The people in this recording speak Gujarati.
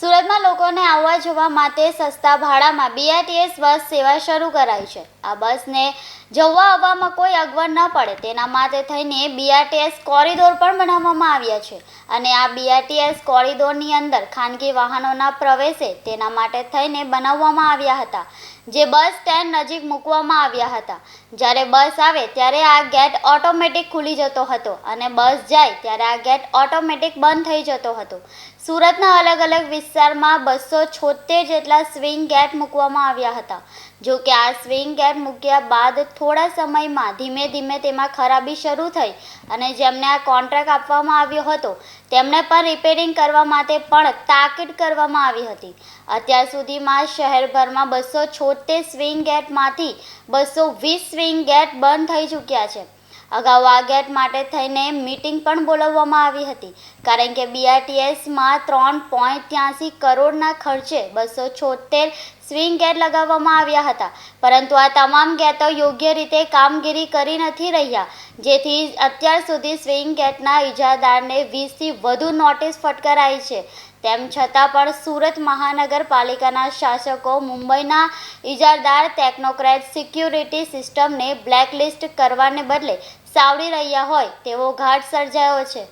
સુરતમાં લોકોને આવવા જવા માટે સસ્તા ભાડામાં બીઆરટીએસ બસ સેવા શરૂ કરાઈ છે. આ બસને જવા આવવામાં કોઈ અગવડ ન પડે. તેના માટે થઈને બીઆરટીએસ કોરિડોર પણ બનાવવામાં આવ્યા છે અને આ બીઆરટીએસ કોરિડોરની અંદર ખાનગી વાહનોના પ્રવેશે તેના માટે થઈને બનાવવામાં આવ્યા હતા. જે બસ સ્ટેન્ડ નજીક મૂકવામાં આવ્યા હતા. જ્યારે બસ આવે ત્યારે આ ગેટ ઓટોમેટિક ખુલી જતો હતો અને બસ જાય ત્યારે આ ગેટ ઓટોમેટિક બંધ થઈ જતો હતો. સુરતના અલગ અલગ વિસ્તારમાં બસો છોતેર જેટલા સ્વિંગ ગેટ મૂકવામાં આવ્યા હતા. જો કે આ સ્વિંગ ગેટ મૂક્યા બાદ થોડા સમયમાં ધીમે ધીમે તેમાં ખરાબી શરૂ થઈ અને જેમને આ કોન્ટ્રાક્ટ આપવામાં આવ્યો હતો તેમણે પણ રિપેરિંગ કરવા માટે પણ તાકીદ કરવામાં આવી હતી. અત્યાર સુધીમાં શહેરભરમાં બસો છોતેર સ્વિંગ ગેટમાંથી બસો વીસ સ્વિંગ ગેટ બંધ થઈ ચૂક્યા છે. અગાઉ આ ગેટ માટે થઈને મીટિંગ પણ બોલાવવામાં આવી હતી. કારણ કે બીઆરટીએસમાં ત્રણ પોઈન્ટ ત્યાંસી કરોડના ખર્ચે બસો છોતેર સ્વિંગ ગેટ લગાવવામાં આવ્યા હતા. પરંતુ આ તમામ ગેટો યોગ્ય રીતે કામગીરી કરી નથી રહ્યા. જેથી અત્યાર સુધી સ્વિંગ ગેટના ઇજાદારને વીસથી વધુ નોટિસ ફટકારાઈ છે. તેમ છતાં પણ સુરત મહાનગરપાલિકાના શાસકો મુંબઈના ઇજારદાર ટેકનોક્રેટ સિક્યુરિટી સિસ્ટમને બ્લેકલિસ્ટ કરવાને બદલે સાવડી રહ્યા હોય તેવો ઘાટ સર્જાયો છે.